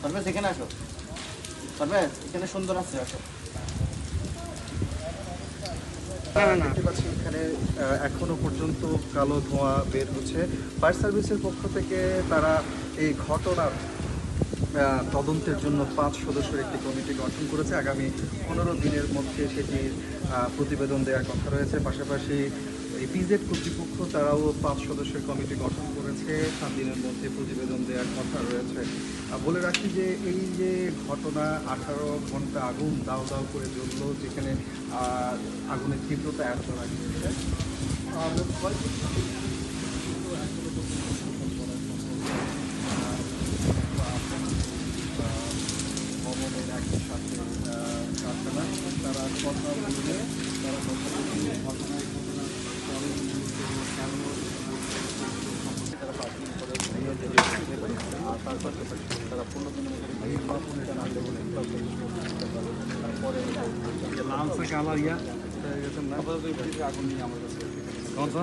পারভেজ এখানে আসো। পারভেজ এখানে সুন্দর আছে, আসো। এখানে এখনও পর্যন্ত কালো ধোঁয়া বের হচ্ছে। ফায়ার সার্ভিসের পক্ষ থেকে তারা এই ঘটনার তদন্তের জন্য পাঁচ সদস্যের একটি কমিটি গঠন করেছে। আগামী পনেরো দিনের মধ্যে সেটির প্রতিবেদন দেওয়ার কথা রয়েছে। পাশাপাশি পিজেড কর্তৃপক্ষ, তারাও পাঁচ সদস্যের কমিটি গঠন করেছে। সাত দিনের মধ্যে প্রতিবেদন দেওয়ার কথা রয়েছে। বলে রাখি যে, এই যে ঘটনা আঠারো ঘণ্টা আগুন দাও দাও করে জ্বললো, যেখানে আগুনের তীব্রতা এত লাগিয়েছে তারা কথা বললে তারা কথা ঘটনা नाम कौन सा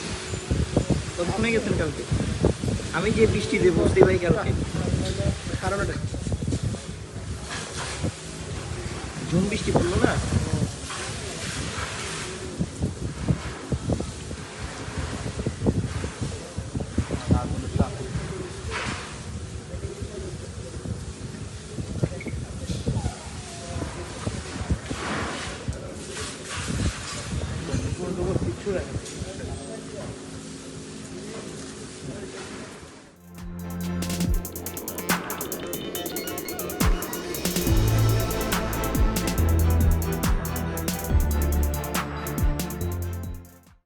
কতক্ষণে গেছেন কালকে। আমি যে বৃষ্টিতে বসতে পারি কালকে। কারণটা ঝুম বৃষ্টি পড়ল না?